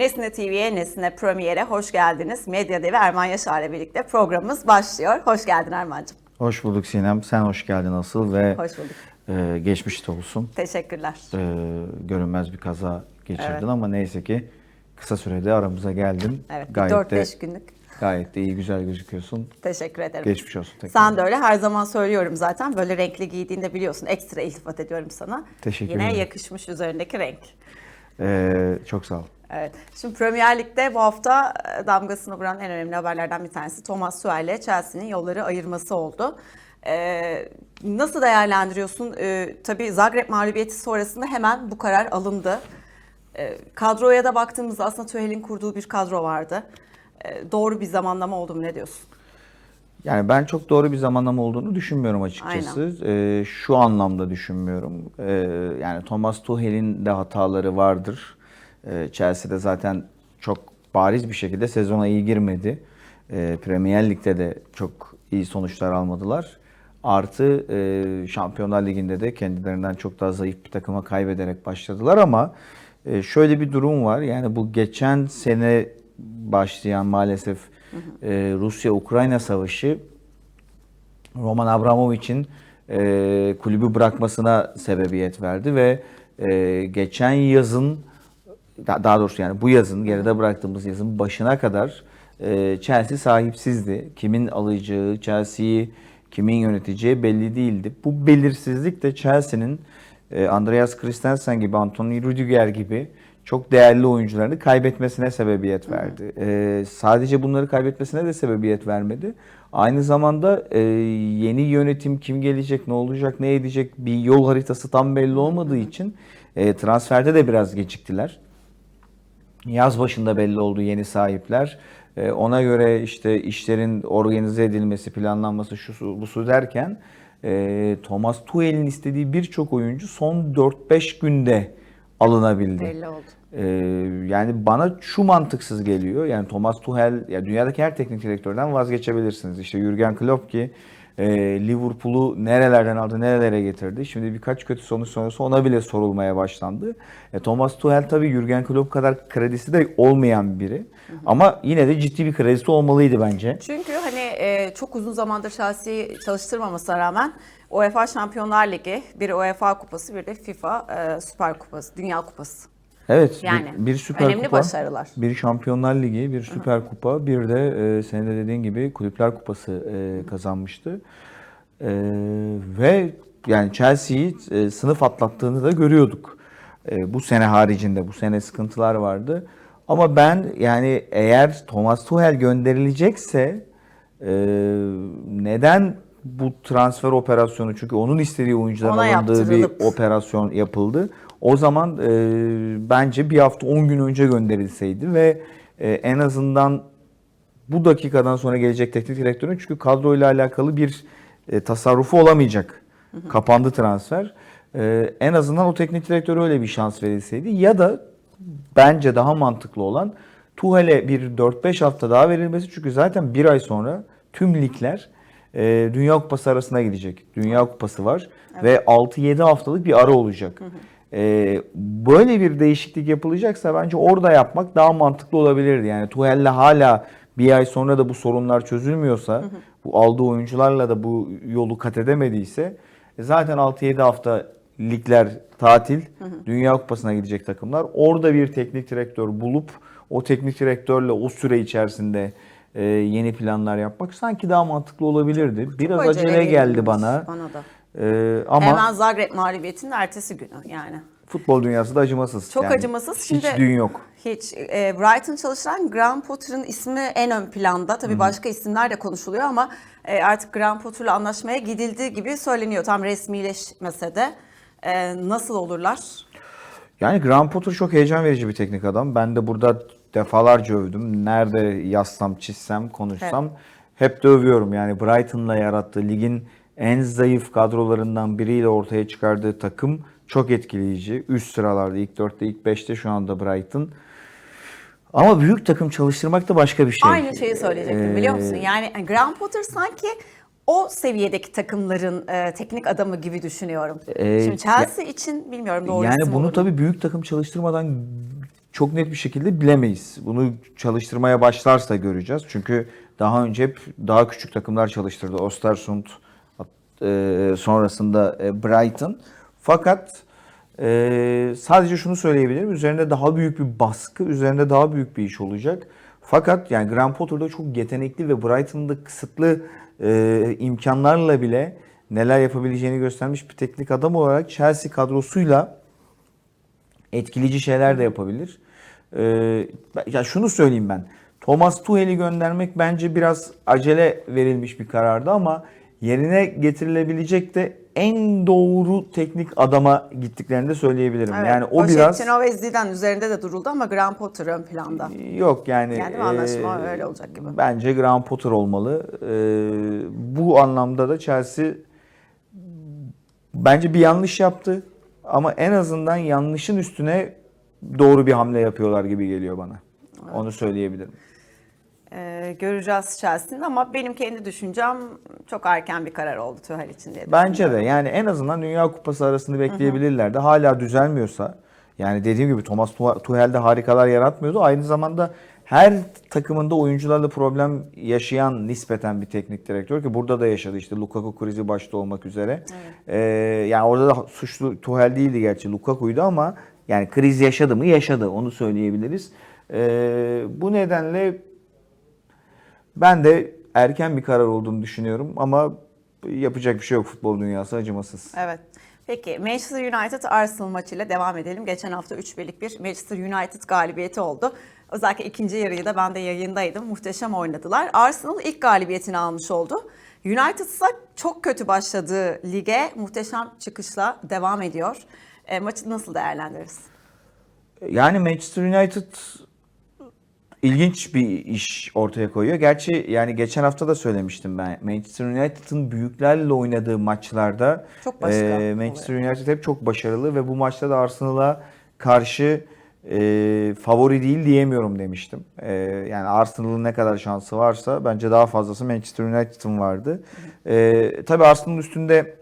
Nesne TV'ye, Nesne Premier'e hoş geldiniz. Medya Devi Erman Yaşar ile birlikte programımız başlıyor. Hoş geldin Erman'cığım. Hoş bulduk Sinem. Sen hoş geldin asıl ve Hoş bulduk. e, geçmiş de olsun. Teşekkürler. E, görünmez bir kaza geçirdin Evet. ama neyse ki kısa sürede aramıza geldin. Evet, gayet de 4-5 günlük. gayet de iyi güzel gözüküyorsun. Teşekkür ederim. Geçmiş olsun tekrar. Sen de öyle her zaman söylüyorum zaten. Böyle renkli giydiğinde biliyorsun ekstra iltifat ediyorum sana. Teşekkür Yine ederim. yakışmış üzerindeki renk. E, çok sağ ol. Evet. Şimdi Premier Lig'de bu hafta e, damgasını vuran en önemli haberlerden bir tanesi Thomas Tuchel ile Chelsea'nin yolları ayırması oldu. Ee, nasıl değerlendiriyorsun? Ee, tabii Zagreb mağlubiyeti sonrasında hemen bu karar alındı. Ee, kadroya da baktığımızda aslında Tuchel'in kurduğu bir kadro vardı. Ee, doğru bir zamanlama oldu mu ne diyorsun? Yani ben çok doğru bir zamanlama olduğunu düşünmüyorum açıkçası. E, şu anlamda düşünmüyorum. E, yani Thomas Tuchel'in de hataları vardır. E, Chelsea'de zaten çok bariz bir şekilde sezona iyi girmedi. E, Premier Lig'de de çok iyi sonuçlar almadılar. Artı e, Şampiyonlar Ligi'nde de kendilerinden çok daha zayıf bir takıma kaybederek başladılar ama e, şöyle bir durum var. Yani bu geçen sene başlayan maalesef e, Rusya-Ukrayna savaşı Roman Abramovich'in kulübü bırakmasına sebebiyet verdi ve geçen yazın daha doğrusu yani bu yazın geride bıraktığımız yazın başına kadar e, Chelsea sahipsizdi. Kimin alacağı, Chelsea'yi kimin yöneteceği belli değildi. Bu belirsizlik de Chelsea'nin e, Andreas Christensen gibi, Anthony Rüdiger gibi çok değerli oyuncularını kaybetmesine sebebiyet verdi. E, sadece bunları kaybetmesine de sebebiyet vermedi. Aynı zamanda e, yeni yönetim kim gelecek, ne olacak, ne edecek bir yol haritası tam belli olmadığı için e, transferde de biraz geciktiler. Yaz başında belli oldu yeni sahipler. Ee, Ona göre işte işlerin organize edilmesi, planlanması şu su- bu su derken e, Thomas Tuchel'in istediği birçok oyuncu son 4-5 günde alınabildi. Belli oldu. Ee, yani bana şu mantıksız geliyor. Yani Thomas Tuchel, ya dünyadaki her teknik direktörden vazgeçebilirsiniz. İşte Jurgen Klopp ki e, Liverpool'u nerelerden aldı, nerelere getirdi. Şimdi birkaç kötü sonuç sonrası ona bile sorulmaya başlandı. E, Thomas Tuchel tabii Jurgen Klopp kadar kredisi de olmayan biri. Ama yine de ciddi bir kredisi olmalıydı bence. Çünkü hani e, çok uzun zamandır Chelsea'yi çalıştırmamasına rağmen UEFA Şampiyonlar Ligi, bir UEFA Kupası, bir de FIFA e, Süper Kupası, Dünya Kupası. Evet, Yani bir, bir süper önemli kupa, başarılar. bir Şampiyonlar Ligi, bir Süper Kupa, bir de e, senin de dediğin gibi Kulüpler Kupası e, kazanmıştı. E, ve yani Chelsea'yi e, sınıf atlattığını da görüyorduk. E, bu sene haricinde bu sene sıkıntılar vardı. Ama ben yani eğer Thomas Tuchel gönderilecekse e, neden bu transfer operasyonu çünkü onun istediği oyuncuların Ona alındığı bir operasyon yapıldı. O zaman e, bence bir hafta 10 gün önce gönderilseydi ve e, en azından bu dakikadan sonra gelecek teknik direktörün çünkü kadroyla alakalı bir e, tasarrufu olamayacak. Kapandı transfer. E, en azından o teknik direktöre öyle bir şans verilseydi ya da bence daha mantıklı olan Tuhel'e bir 4-5 hafta daha verilmesi çünkü zaten bir ay sonra tüm ligler e, Dünya Kupası arasına gidecek. Dünya Kupası var ve 6-7 haftalık bir ara olacak. E, böyle bir değişiklik yapılacaksa bence orada yapmak daha mantıklı olabilirdi. Yani Tuhel'le hala bir ay sonra da bu sorunlar çözülmüyorsa, bu aldığı oyuncularla da bu yolu kat edemediyse e, zaten 6-7 hafta ligler tatil, Dünya Kupası'na gidecek takımlar. Orada bir teknik direktör bulup o teknik direktörle o süre içerisinde e, yeni planlar yapmak sanki daha mantıklı olabilirdi. Biraz acele geldi bana. Bana da. E, ama Hemen Zagreb mağlubiyetinin ertesi günü yani. futbol dünyası da acımasız. Çok Yani acımasız. Hiç Şimdi düğün yok. Hiç. E, Brighton çalıştıran Graham Potter'ın ismi en ön planda. Tabii başka isimler de konuşuluyor ama e, artık Graham Potter'la anlaşmaya gidildiği gibi söyleniyor. Tam resmileşmese de. E, nasıl olurlar? Yani Graham Potter çok heyecan verici bir teknik adam. Ben de burada defalarca övdüm. Nerede yazsam, çizsem, konuşsam hep de övüyorum. Yani Brighton'la yarattığı ligin en zayıf kadrolarından biriyle ortaya çıkardığı takım çok etkileyici. Üst sıralarda ilk 4'te ilk 5'te şu anda Brighton. Ama büyük takım çalıştırmak da başka bir şey. Aynı şeyi söyleyecektim biliyor musun? Ee, Yani Graham Potter sanki o seviyedeki takımların e, teknik adamı gibi düşünüyorum. Ee, Şimdi Chelsea için bilmiyorum doğru Yani bunu mu? tabii büyük takım çalıştırmadan çok net bir şekilde bilemeyiz. Bunu çalıştırmaya başlarsa göreceğiz. Çünkü daha önce hep daha küçük takımlar çalıştırdı. Östersund, e, sonrasında e, Brighton. Fakat e, sadece şunu söyleyebilirim. Üzerinde daha büyük bir baskı, üzerinde daha büyük bir iş olacak. Fakat yani Graham Potter'da çok yetenekli ve Brighton'da kısıtlı imkanlarla bile neler yapabileceğini göstermiş bir teknik adam olarak Chelsea kadrosuyla etkileyici şeyler de yapabilir. Ee, ya şunu söyleyeyim ben. Thomas Tuchel'i göndermek bence biraz acele verilmiş bir karardı ama yerine getirilebilecek de en doğru teknik adama gittiklerini de söyleyebilirim. Evet, Yani o biraz Pochettino ve Zidane üzerinde de duruldu ama Graham Potter ön planda. yok yani. Yani? Anlaşma e, öyle olacak gibi. Bence Graham Potter olmalı. Ee, bu anlamda da Chelsea bence bir yanlış yaptı ama en azından yanlışın üstüne doğru bir hamle yapıyorlar gibi geliyor bana. Onu söyleyebilirim. Ee, göreceğiz Chelsea'nin ama benim kendi düşüncem çok erken bir karar oldu Tuchel için diye Bence de yani en azından Dünya Kupası arasını bekleyebilirlerdi. Hala düzelmiyorsa yani dediğim gibi Thomas Tuchel de harikalar yaratmıyordu. Aynı zamanda her takımında oyuncularla problem yaşayan nispeten bir teknik direktör ki burada da yaşadı işte Lukaku krizi başta olmak üzere. Ee, yani orada da suçlu Tuchel değildi gerçi Lukaku'ydu ama yani kriz yaşadı mı yaşadı onu söyleyebiliriz. Ee, bu nedenle ben de erken bir karar olduğunu düşünüyorum ama yapacak bir şey yok futbol dünyası acımasız. Evet. Peki Manchester United Arsenal maçıyla devam edelim. Geçen hafta 3-1'lik bir Manchester United galibiyeti oldu. Özellikle ikinci yarıyı da ben de yayındaydım. Muhteşem oynadılar. Arsenal ilk galibiyetini almış oldu. United ise çok kötü başladığı lige muhteşem çıkışla devam ediyor. E, maçı nasıl değerlendiririz? Yani Manchester United ilginç bir iş ortaya koyuyor. Gerçi yani geçen hafta da söylemiştim ben. Manchester United'ın büyüklerle oynadığı maçlarda Çok e, Manchester United hep çok başarılı ve bu maçta da Arsenal'a karşı e, favori değil diyemiyorum demiştim. E, yani Arsenal'ın ne kadar şansı varsa bence daha fazlası Manchester United'ın vardı. E, tabii Arsenal'ın üstünde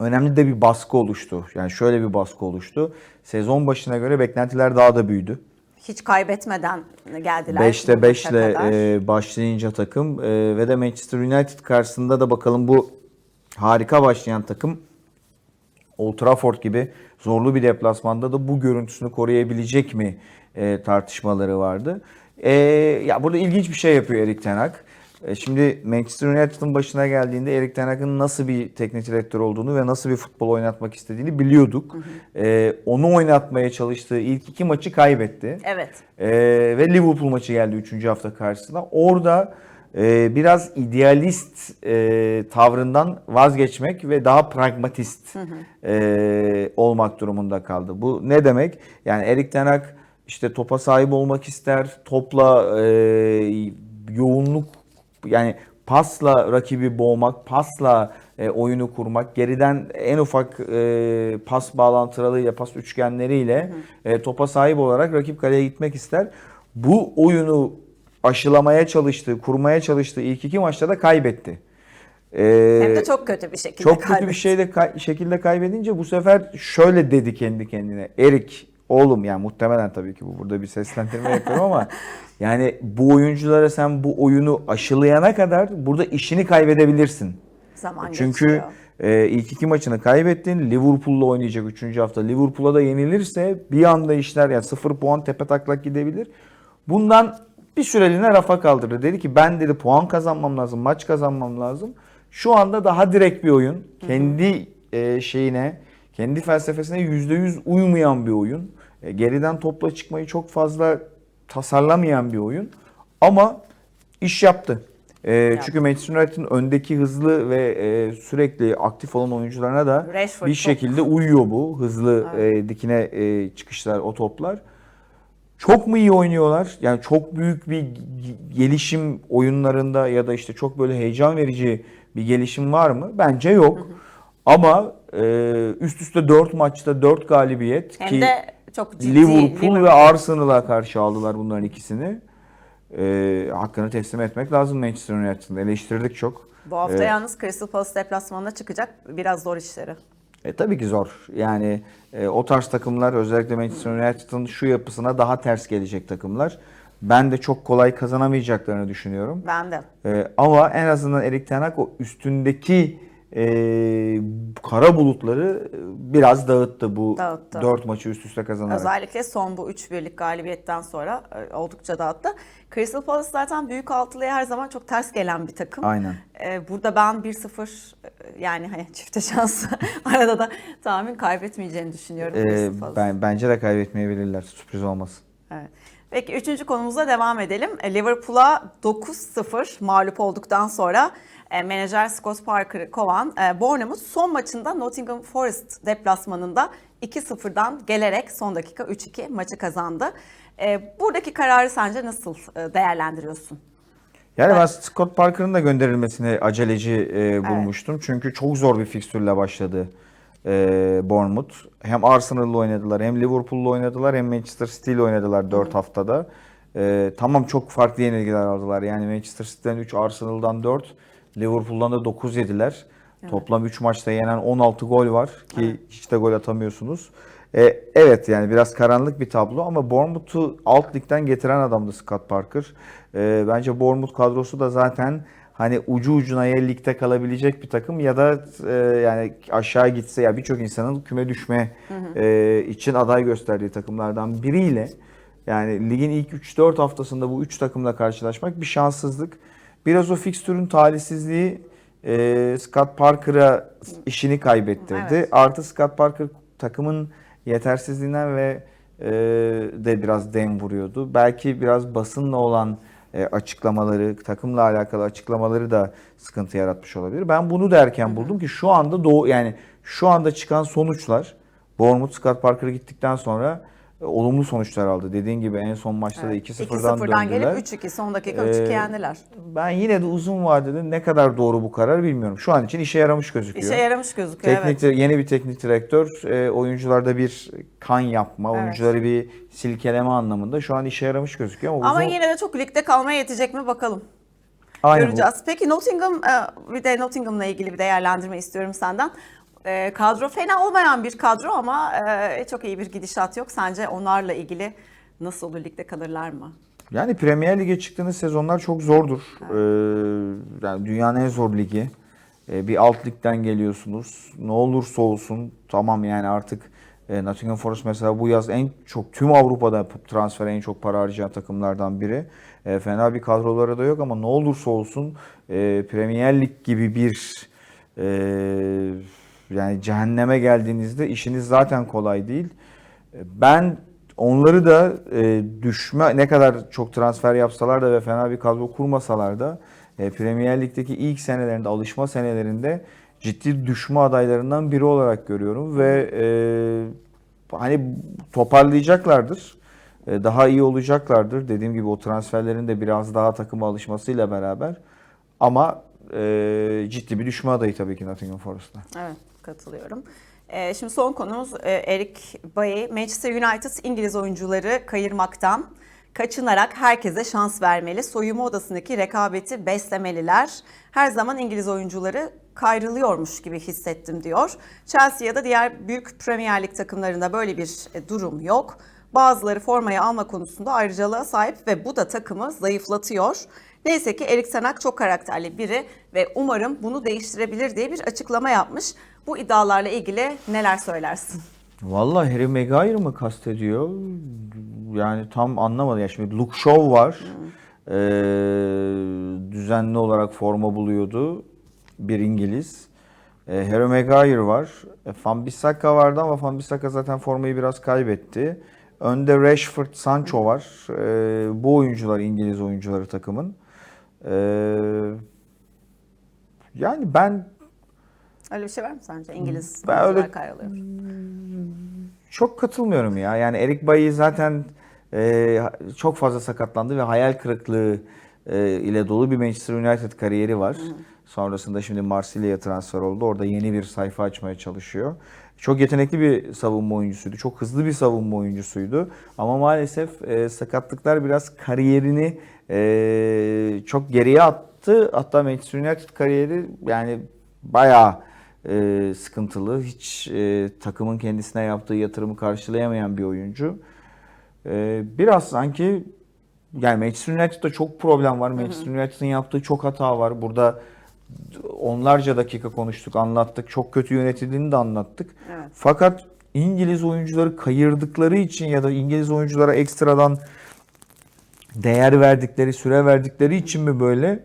önemli de bir baskı oluştu. Yani şöyle bir baskı oluştu. Sezon başına göre beklentiler daha da büyüdü. Hiç kaybetmeden geldiler. 5'te bu 5 maça ile kadar. e, başlayınca takım e, ve de Manchester United karşısında da bakalım bu harika başlayan takım Old Trafford gibi zorlu bir deplasmanda da bu görüntüsünü koruyabilecek mi e, tartışmaları vardı. E, ya burada ilginç bir şey yapıyor Erik Ten Hag. E, Şimdi Manchester United'ın başına geldiğinde Erik Ten Hag'ın nasıl bir teknik direktör olduğunu ve nasıl bir futbol oynatmak istediğini biliyorduk. E, onu oynatmaya çalıştığı ilk iki maçı kaybetti. Evet. Ee, ve Liverpool maçı geldi 3. hafta karşısına. Orada e, biraz idealist e, tavrından vazgeçmek ve daha pragmatist e, olmak durumunda kaldı. Bu ne demek? Yani Erik Ten Hag işte topa sahip olmak ister, topla e, yoğunluk yani pasla rakibi boğmak, pasla e, oyunu kurmak, geriden en ufak e, pas bağlantılarıyla, pas üçgenleriyle e, topa sahip olarak rakip kaleye gitmek ister. Bu oyunu aşılamaya çalıştığı, kurmaya çalıştığı ilk iki maçta da kaybetti. E, Hem de çok kötü bir şekilde çok kötü bir kaybetti. şeyle kay- şekilde kaybedince bu sefer şöyle dedi kendi kendine. Erik oğlum yani muhtemelen tabii ki bu burada bir seslendirme yapıyorum ama yani bu oyunculara sen bu oyunu aşılayana kadar burada işini kaybedebilirsin. Zaman Çünkü geçiyor. e, ilk iki maçını kaybettin. Liverpool'la oynayacak 3. hafta. Liverpool'a da yenilirse bir anda işler yani 0 puan tepe taklak gidebilir. Bundan bir süreliğine rafa kaldırdı. Dedi ki ben dedi puan kazanmam lazım, maç kazanmam lazım. Şu anda daha direkt bir oyun. Kendi e, şeyine, kendi felsefesine %100 uymayan bir oyun. E, geriden topla çıkmayı çok fazla tasarlamayan bir oyun. Ama iş yaptı. E, çünkü Manchester United'ın öndeki hızlı ve e, sürekli aktif olan oyuncularına da Rashford bir çok- şekilde uyuyor bu hızlı e, dikine e, çıkışlar, o toplar. Çok mu iyi oynuyorlar? Yani çok büyük bir gelişim oyunlarında ya da işte çok böyle heyecan verici bir gelişim var mı? Bence yok. Ama e, üst üste 4 maçta 4 galibiyet Hem ki de çok ciddi. Liverpool ve Arsenal'a karşı aldılar bunların ikisini. E, hakkını teslim etmek lazım Manchester United'ın. Eleştirdik çok. Bu hafta E, yalnız Crystal Palace deplasmanına çıkacak. Biraz zor işleri. E, tabii ki zor. Yani e, o tarz takımlar özellikle Manchester United'ın şu yapısına daha ters gelecek takımlar. Ben de çok kolay kazanamayacaklarını düşünüyorum. Ben de. E, ama en azından Erik Ten Hag o üstündeki e, kara bulutları biraz dağıttı bu Dağıttı. dört maçı üst üste kazanarak. Özellikle son bu 3 birlik galibiyetten sonra e, oldukça dağıttı. Crystal Palace zaten büyük altılıya her zaman çok ters gelen bir takım. Aynen. E, Burada ben 1-0 e, yani hani çifte şans arada da tahmin kaybetmeyeceğini düşünüyorum. E, Palace. ben bence de kaybetmeyebilirler. Sürpriz olmasın. Evet. Peki üçüncü konumuza devam edelim. E, Liverpool'a 9-0 mağlup olduktan sonra e, menajer Scott Parker'ı kovan e, Bournemouth son maçında Nottingham Forest deplasmanında 2-0'dan gelerek son dakika 3-2 maçı kazandı. E, buradaki kararı sence nasıl e, değerlendiriyorsun? Yani Evet. ben Scott Parker'ın da gönderilmesini aceleci e, bulmuştum. Çünkü çok zor bir fikstürle başladı e, Bournemouth. Hem Arsenal'la oynadılar, hem Liverpool'la oynadılar, hem Manchester City ile oynadılar 4 haftada. E, tamam çok farklı yenilgiler aldılar. Yani Manchester City'den 3, Arsenal'dan 4, Liverpool'dan da 9 yediler. Toplam 3 maçta yenen 16 gol var ki hiç de gol atamıyorsunuz. E, evet yani biraz karanlık bir tablo ama Bournemouth'u alt ligden getiren adamdı Scott Parker. E, bence Bournemouth kadrosu da zaten hani ucu ucuna ya ligde kalabilecek bir takım ya da e, yani aşağı gitse ya birçok insanın küme düşme e, için aday gösterdiği takımlardan biriyle yani ligin ilk 3-4 haftasında bu 3 takımla karşılaşmak bir şanssızlık. Biraz o fikstürün talihsizliği e, Scott Parker'a işini kaybettirdi. Evet. Artı Scott Parker takımın yetersizliğinden ve e, de biraz dem vuruyordu. Belki biraz basınla olan e, açıklamaları, takımla alakalı açıklamaları da sıkıntı yaratmış olabilir. Ben bunu derken buldum ki şu anda doğu yani şu anda çıkan sonuçlar Bournemouth Scott Parker gittikten sonra olumlu sonuçlar aldı. Dediğin gibi en son maçta da 2-0'dan 2-0'dan gelip döndüler. 3-2 son dakika 3-2 Ee, yendiler. Ben yine de uzun vadede ne kadar doğru bu karar bilmiyorum. Şu an için işe yaramış gözüküyor. İşe yaramış gözüküyor Teknik, evet. Yeni bir teknik direktör, e, oyuncularda bir kan yapma, Evet. oyuncuları bir silkeleme anlamında şu an işe yaramış gözüküyor. Ama, Ama uzun... yine de çok ligde kalmaya yetecek mi bakalım. Aynen bu. Göreceğiz. Peki Nottingham, e, bir de Nottingham'la ilgili bir değerlendirme istiyorum senden. E, Kadro fena olmayan bir kadro ama e, çok iyi bir gidişat yok. Sence onlarla ilgili nasıl olur ligde kalırlar mı? Yani Premier Lig'e çıktığınız sezonlar çok zordur. Ee, yani dünyanın en zor ligi. Ee, bir alt ligden geliyorsunuz. Ne olursa olsun tamam yani artık e, Nottingham Forest mesela bu yaz en çok tüm Avrupa'da transfere en çok para harcayan takımlardan biri. E, fena bir kadroları da yok ama ne olursa olsun e, Premier Lig gibi bir e, yani cehenneme geldiğinizde işiniz zaten kolay değil. Ben onları da e, düşme ne kadar çok transfer yapsalar da ve fena bir kadro kurmasalar da e, Premier Lig'deki ilk senelerinde alışma senelerinde ciddi düşme adaylarından biri olarak görüyorum ve e, hani toparlayacaklardır. E, daha iyi olacaklardır. Dediğim gibi o transferlerin de biraz daha takıma alışmasıyla beraber ama e, ciddi bir düşme adayı tabii ki Nottingham Forest'ta. Evet katılıyorum. E, şimdi son konumuz e, Eric Bailly. Manchester United İngiliz oyuncuları kayırmaktan kaçınarak herkese şans vermeli. Soyunma odasındaki rekabeti beslemeliler. Her zaman İngiliz oyuncuları kayrılıyormuş gibi hissettim diyor. Chelsea ya da diğer büyük Premier Lig takımlarında böyle bir e, durum yok. Bazıları formayı alma konusunda ayrıcalığa sahip ve bu da takımı zayıflatıyor. Neyse ki Erik Hag çok karakterli biri ve umarım bunu değiştirebilir diye bir açıklama yapmış. Bu iddialarla ilgili neler söylersin? Vallahi Harry Maguire mı kastediyor? Yani tam anlamadım. Ya şimdi Luke Shaw var. Ee, düzenli olarak forma buluyordu. Bir İngiliz. Ee, Harry Maguire var. E, Van Bissaka vardı ama Van Bissaka zaten formayı biraz kaybetti. Önde Rashford, Sancho var. Ee, bu oyuncular İngiliz oyuncuları takımın. Ee, yani ben Öyle bir şey var mı sence? İngiliz Ben öyle- kayrılıyor. Çok katılmıyorum ya. Yani Erik Bailly zaten e, çok fazla sakatlandı ve hayal kırıklığı e, ile dolu bir Manchester United kariyeri var. Sonrasında şimdi Marsilya'ya transfer oldu. Orada yeni bir sayfa açmaya çalışıyor. Çok yetenekli bir savunma oyuncusuydu. Çok hızlı bir savunma oyuncusuydu. Ama maalesef e, sakatlıklar biraz kariyerini e, çok geriye attı. Hatta Manchester United kariyeri yani bayağı e, sıkıntılı. Hiç e, takımın kendisine yaptığı yatırımı karşılayamayan bir oyuncu. E, biraz sanki yani Manchester United'da çok problem var. Manchester United'ın yaptığı çok hata var. Burada onlarca dakika konuştuk, anlattık. Çok kötü yönetildiğini de anlattık. Evet. Fakat İngiliz oyuncuları kayırdıkları için ya da İngiliz oyunculara ekstradan değer verdikleri, süre verdikleri için mi böyle?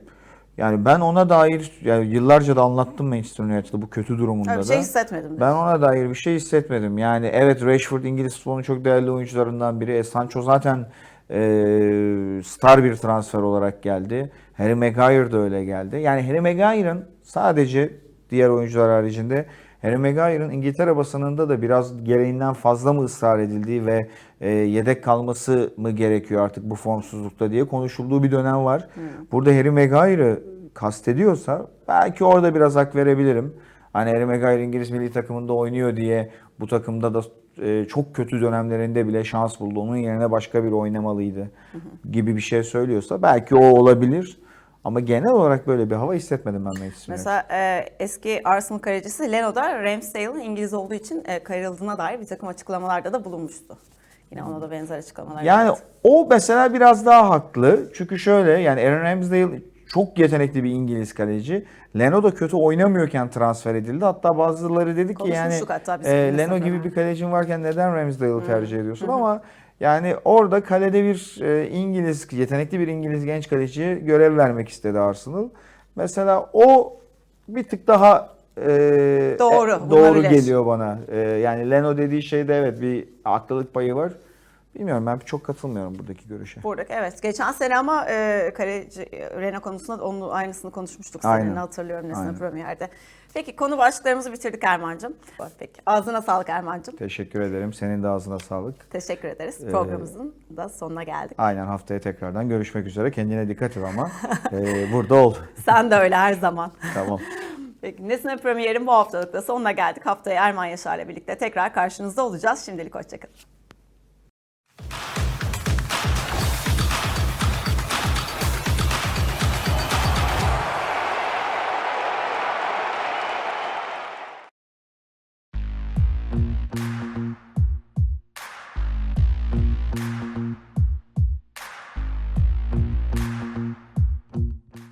Yani ben ona dair yani yıllarca da anlattım Manchester United'ı bu kötü durumunda Öyle bir da. şey hissetmedim. Ben ona dair bir şey hissetmedim. Yani evet Rashford İngiliz futbolunun çok değerli oyuncularından biri. E, Sancho zaten e, star bir transfer olarak geldi. Harry Maguire da öyle geldi. Yani Harry Maguire'ın sadece diğer oyuncular haricinde Harry Maguire'ın İngiltere basınında da biraz gereğinden fazla mı ısrar edildiği ve e, yedek kalması mı gerekiyor artık bu formsuzlukta diye konuşulduğu bir dönem var. Burada Harry Maguire'ı kastediyorsa belki orada biraz hak verebilirim. Hani Harry Maguire İngiliz milli takımında oynuyor diye bu takımda da e, çok kötü dönemlerinde bile şans buldu. Onun yerine başka biri oynamalıydı gibi bir şey söylüyorsa belki o olabilir. Ama genel olarak böyle bir hava hissetmedim ben Manchester. Mesela e, eski Arsenal kalecisi Leno da Ramsdale'ın İngiliz olduğu için e, kayırıldığına dair bir takım açıklamalarda da bulunmuştu. Yine ona da benzer açıklamalar Yani yaptı. o mesela biraz daha haklı. Çünkü şöyle yani Aaron Ramsdale çok yetenekli bir İngiliz kaleci. Leno da kötü oynamıyorken transfer edildi. Hatta bazıları dedi ki yani e, Leno gibi bir kalecin varken neden Ramsdale'ı tercih ediyorsun ama yani orada kalede bir e, İngiliz yetenekli bir İngiliz genç kaleciye görev vermek istedi Arsenal. Mesela o bir tık daha e, Doğru, e, doğru geliyor bana. E, yani Leno dediği şeyde evet bir haklılık payı var. Bilmiyorum ben çok katılmıyorum buradaki görüşe. Buradaki evet. Geçen sene ama e, kaleci e, Reno konusunda onun aynısını konuşmuştuk Aynen. seninle hatırlıyorum Nesne. Premier'de. Peki konu başlıklarımızı bitirdik Erman'cığım. Peki ağzına sağlık Erman'cığım. Teşekkür ederim. Senin de ağzına sağlık. Teşekkür ederiz. Ee, Programımızın da sonuna geldik. Aynen haftaya tekrardan görüşmek üzere. Kendine dikkat et ama e, burada ol. Sen de öyle her zaman. Tamam. Peki Nesne Premier'in bu haftalıkta sonuna geldik. Haftaya Erman Yaşar'la birlikte tekrar karşınızda olacağız. Şimdilik hoşçakalın.